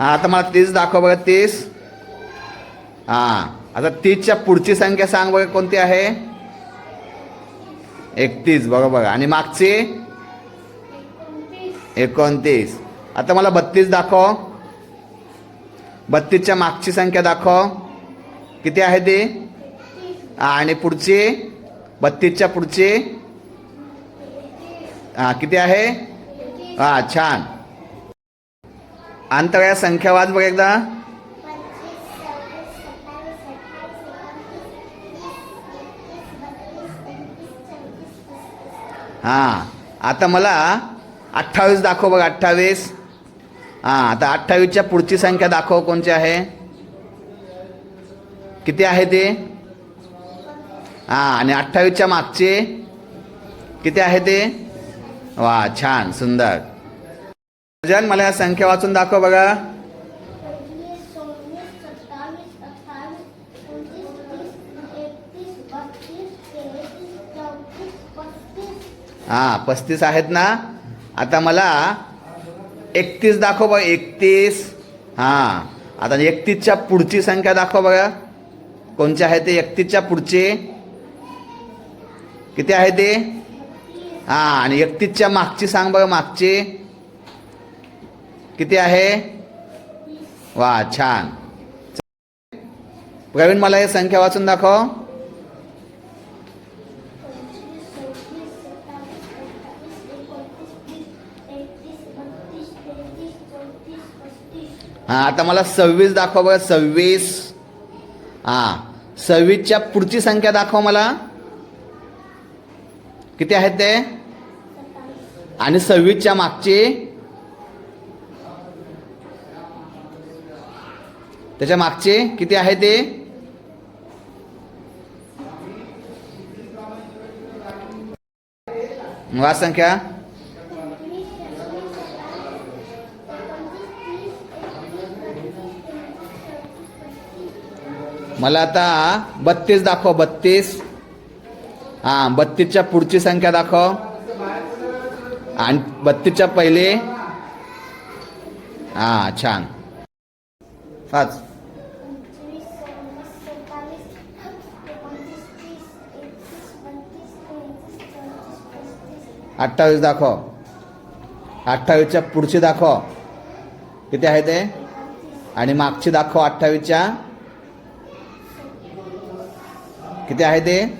हां आता मला तीस दाखव बघा तीस. हां आता तीसच्या पुढची संख्या सांग बघा कोणती आहे? एकतीस बघा बघा. आणि मागची? एकोणतीस. आता मला बत्तीस दाखव. बत्तीसच्या मागची संख्या दाखव. किती आहे ती? आणि पुढची? बत्तीसच्या पुढची? हां किती आहे? हां छान. आंतळ्या संख्या वाच बघ एकदा. हां आता मला अठ्ठावीस दाखव बघ अठ्ठावीस. हां आता अठ्ठावीसच्या पुढची संख्या दाखव कोणची आहे. किती आहे ते? हां आणि अठ्ठावीसच्या मागचे किती आहे ते? वा छान सुंदर. जन मला या संख्या वाचून दाखव बघा. हां पस्तीस आहेत ना? आता मला एकतीस दाखव बघा एकतीस. हां आता एकतीसच्या पुढची संख्या दाखव बघा. कोणची आहे ते? एकतीसच्या पुढचे. किती आहे ते? हां आणि एकतीसच्या मागची सांग बघा मागची. किती आहे? वा छान. प्रवीण मला हे संख्या वाचून दाखव. हां आता मला सव्वीस दाखव बघा सव्वीस. हां सव्वीसच्या पुढची संख्या दाखव मला. किती आहेत ते? आणि सव्वीसच्या मागची? त्याच्या मागचे किती आहे ते? मग संख्या? मला आता बत्तीस दाखव बत्तीस. हा बत्तीसच्या पुढची संख्या दाखव. आणि बत्तीसच्या पहिले. हा छान. पाच. अठ्ठावीस दाखव. अठ्ठावीसच्या पुढची दाखव. किती आहे ते? आणि मागची दाखव अठ्ठावीसच्या. किती आहे ते?